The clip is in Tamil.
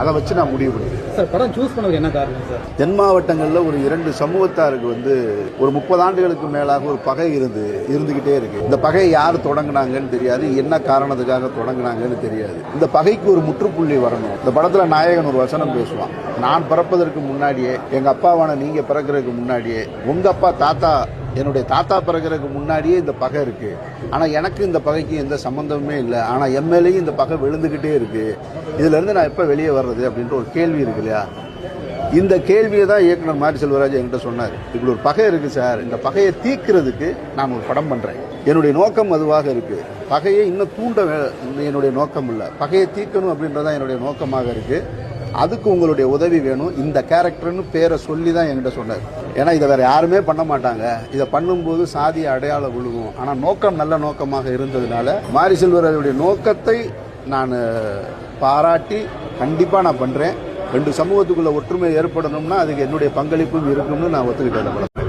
அதை வச்சு நான் முடிவு பண்ணிக்கிறேன் சார் படம் சூஸ் பண்ணதுக்கு என்ன காரணம் சார்? தென் மாவட்டங்களில் ஒரு இரண்டு சமூகத்தாருக்கு வந்து ஒரு முப்பது ஆண்டுகளுக்கு மேலாக ஒரு பகை இருந்து இருந்துகிட்டே இருக்கு. இந்த பகையை யார் தொடங்கினாங்கன்னு தெரியாது. என்ன காரணத்துக்காக தொடங்கினாங்கன்னு தெரியாது. இந்த பகைக்கு ஒரு முற்றுப்புள்ளி வரணும். இந்த படத்துல நாயகன் ஒரு வசனம் பேசுவான். நான் பிறப்பதற்கு முன்னாடியே எங்க அப்பாவான நீங்க பிறக்கிறதுக்கு முன்னாடியே உங்க அப்பா தாத்தா என்னுடைய தாத்தா பிறகுறதுக்கு முன்னாடியே இந்த பகை இருக்கு. ஆனால் எனக்கு இந்த பகைக்கு எந்த சம்மந்தமுமே இல்லை. ஆனால் எம்எல்ஏயும் இந்த பகை விழுந்துக்கிட்டே இருக்கு. இதுலேருந்து நான் எப்போ வெளியே வர்றது அப்படின்ற ஒரு கேள்வி இருக்கு இல்லையா? இந்த கேள்வியை தான் இயக்குனர் மாரி செல்வராஜ் என்கிட்ட சொன்னார். இப்படி ஒரு பகை இருக்குது சார். இந்த பகையை தீக்கிறதுக்கு நான் ஒரு படம் பண்ணுறேன் என்னுடைய நோக்கம் அதுவாக இருக்குது பகையை இன்னும் தூண்ட என்னுடைய நோக்கம் இல்லை. பகையை தீர்க்கணும் அப்படின்றதான் என்னுடைய நோக்கமாக இருக்குது அதுக்கு உங்களுடைய உதவி வேணும். இந்த கேரக்டர்னு பேரை சொல்லி தான் என்கிட்ட சொன்னார். ஏன்னா இதை வேற யாருமே பண்ண மாட்டாங்க. இதை பண்ணும்போது சாதி அடையாளம் விழுகும். ஆனால் நோக்கம் நல்ல நோக்கமாக இருந்ததுனால மாரி செல்வராஜுடைய நோக்கத்தை நான் பாராட்டி கண்டிப்பாக நான் பண்ணுறேன் ரெண்டு சமூகத்துக்குள்ள ஒற்றுமை ஏற்படணும்னா அதுக்கு என்னுடைய பங்களிப்பும் இருக்கும்னு நான் ஒத்துக்கிட்டேன்.